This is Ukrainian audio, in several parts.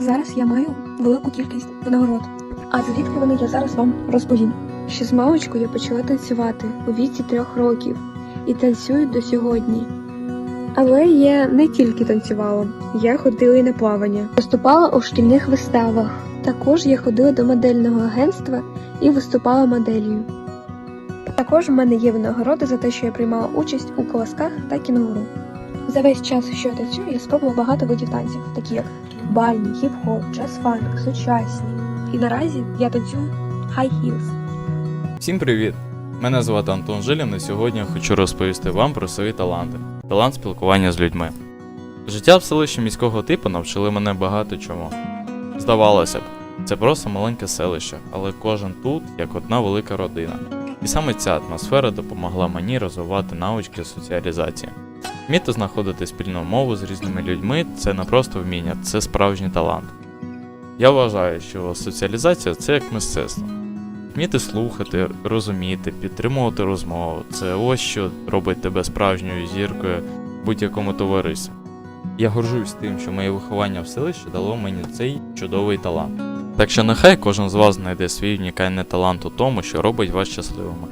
Зараз я маю велику кількість винагород. А звідки вони я зараз вам розповім. Ще з маличку я почала танцювати у віці трьох років і танцюю до сьогодні. Але я не тільки танцювала, я ходила і на плавання. Виступала у шкільних виставах. Також я ходила до модельного агентства і виступала моделлю. Також в мене є винагороди за те, що я приймала участь у колосках та кінгуру. За весь час, що я танцюю, я спробувала багато видів танців, такі як бальні, хіп-хоп, джаз-фанк, сучасні. І наразі я танцюю high heels. Всім привіт! Мене звати Антон Жилін, і сьогодні я хочу розповісти вам про свої таланти. Талант спілкування з людьми. Життя в селищі міського типу навчили мене багато чому. Здавалося б, це просто маленьке селище, але кожен тут як одна велика родина. І саме ця атмосфера допомогла мені розвивати навички соціалізації. Вміти знаходити спільну мову з різними людьми це не просто вміння, це справжній талант. Я вважаю, що соціалізація це як мистецтво. Вміти слухати, розуміти, підтримувати розмову це ось що робить тебе справжньою зіркою в будь-якому товаристві. Я горжусь тим, що моє виховання в селищі дало мені цей чудовий талант. Так що нехай кожен з вас знайде свій унікальний талант у тому, що робить вас щасливими.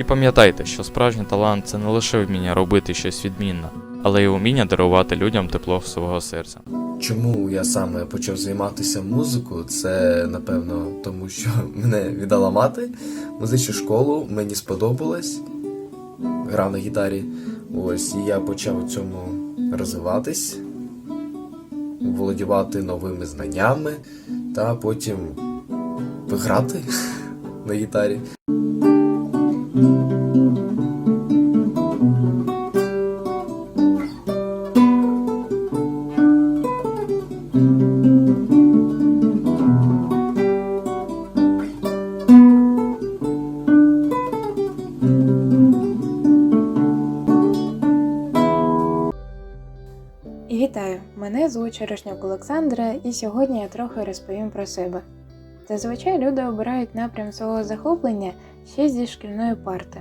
І пам'ятайте, що справжній талант це не лише вміння робити щось відмінне, але й вміння дарувати людям тепло свого серця. Чому я саме почав займатися музикою? Це напевно тому, що мене віддала мати музичну школу, мені сподобалось, грав на гітарі. Ось, і я почав у цьому розвиватись, володівати новими знаннями та потім грати на гітарі. Вітаю! Мене звуть Черешнюк Олександра, і сьогодні я трохи розповім про себе. Зазвичай люди обирають напрям свого захоплення ще зі шкільної парти.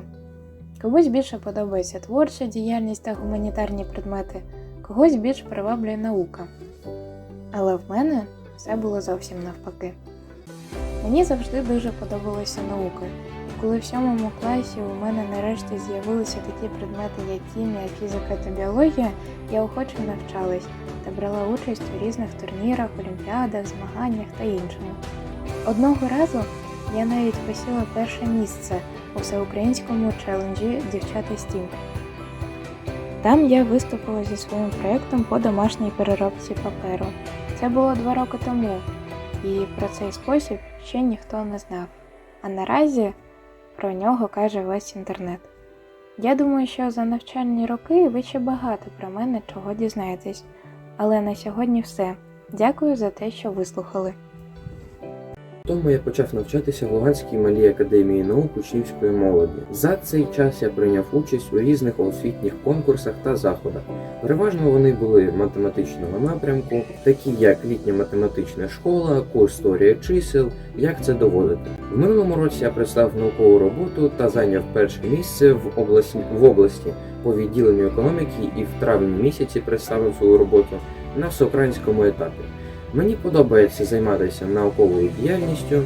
Комусь більше подобається творча діяльність та гуманітарні предмети, когось більш приваблює наука. Але в мене все було зовсім навпаки. Мені завжди дуже подобалася наука, і коли в сьомому класі у мене нарешті з'явилися такі предмети, як хімія, фізика та біологія, я охоче навчалась та брала участь у різних турнірах, олімпіадах, змаганнях та іншому. Одного разу я навіть посіла перше місце у всеукраїнському челенджі Дівчата Стім. Там я виступила зі своїм проєктом по домашній переробці паперу. Це було два роки тому, і про цей спосіб ще ніхто не знав. А наразі про нього каже весь інтернет. Я думаю, що за навчальні роки ви ще багато про мене чого дізнаєтесь. Але на сьогодні все. Дякую за те, що вислухали. Тому я почав навчатися в Луганській малій академії наук учнівської молоді. За цей час я прийняв участь у різних освітніх конкурсах та заходах. Переважно вони були математичного напрямку, такі як літня математична школа, курс історія чисел, як це доводити. В минулому році я представив наукову роботу та зайняв перше місце в області в області по відділенню економіки і в травні місяці представив свою роботу на всеукраїнському етапі. Мені подобається займатися науковою діяльністю,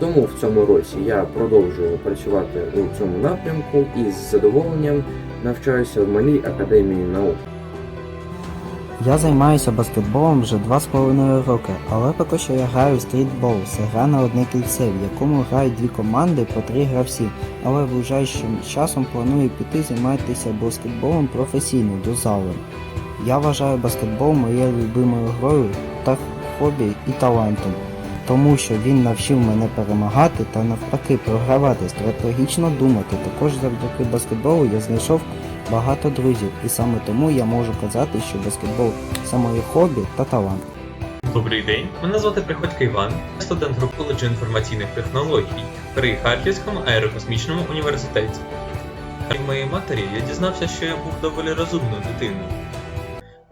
тому в цьому році я продовжую працювати у цьому напрямку і з задоволенням навчаюся в малій академії наук. Я займаюся баскетболом вже два з половиною роки, але поки що я граю в стрітбол. Це гра на одне кільце, в якому грають дві команди по три гравці. Але ближайшим часом планую піти займатися баскетболом професійно до зали. Я вважаю баскетбол моєю любимою грою та хобі і талантом, тому що він навчив мене перемагати та навпаки програвати, стратегічно думати. Також завдяки баскетболу я знайшов багато друзів, і саме тому я можу казати, що баскетбол це моє хобі та талант. Добрий день, мене звати Приходько Іван, я студент коледжу інформаційних технологій при Харківському аерокосмічному університеті. Від моєї матері я дізнався, що я був доволі розумною дитиною.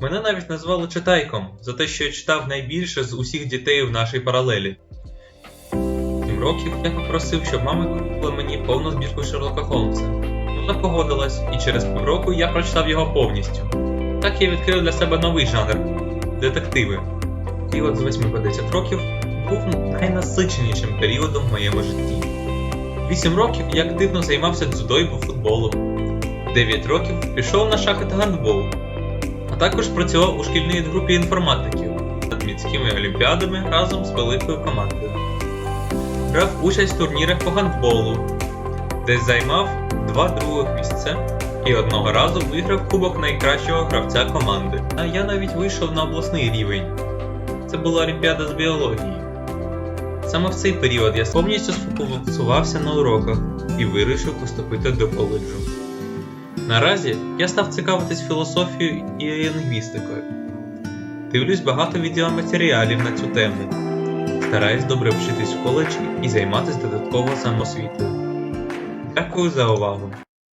Мене навіть назвали читайком за те, що я читав найбільше з усіх дітей в нашій паралелі. Сім років я попросив, щоб мама купила мені повну збірку Шерлока Холмса. Вона погодилась, і через півроку я прочитав його повністю. Так я відкрив для себе новий жанр детективи. період з 8 по 10 років був найнасиченішим періодом в моєму житті. 8 років я активно займався дзюдо і футболом. 9 років пішов на шахи та гандбол, а також працював у шкільній групі інформатиків над міськими олімпіадами разом з великою командою. Брав участь в турнірах по гандболу, де займав два других місця і одного разу виграв кубок найкращого гравця команди. А я навіть вийшов на обласний рівень. Це була олімпіада з біології. Саме в цей період я повністю сфокусувався на уроках і вирішив поступити до коледжу. Наразі я став цікавитись філософією і лінгвістикою. Дивлюсь багато відеоматеріалів на цю тему. Стараюсь добре вчитись в коледжі і займатися додатково самосвітою. Дякую за увагу!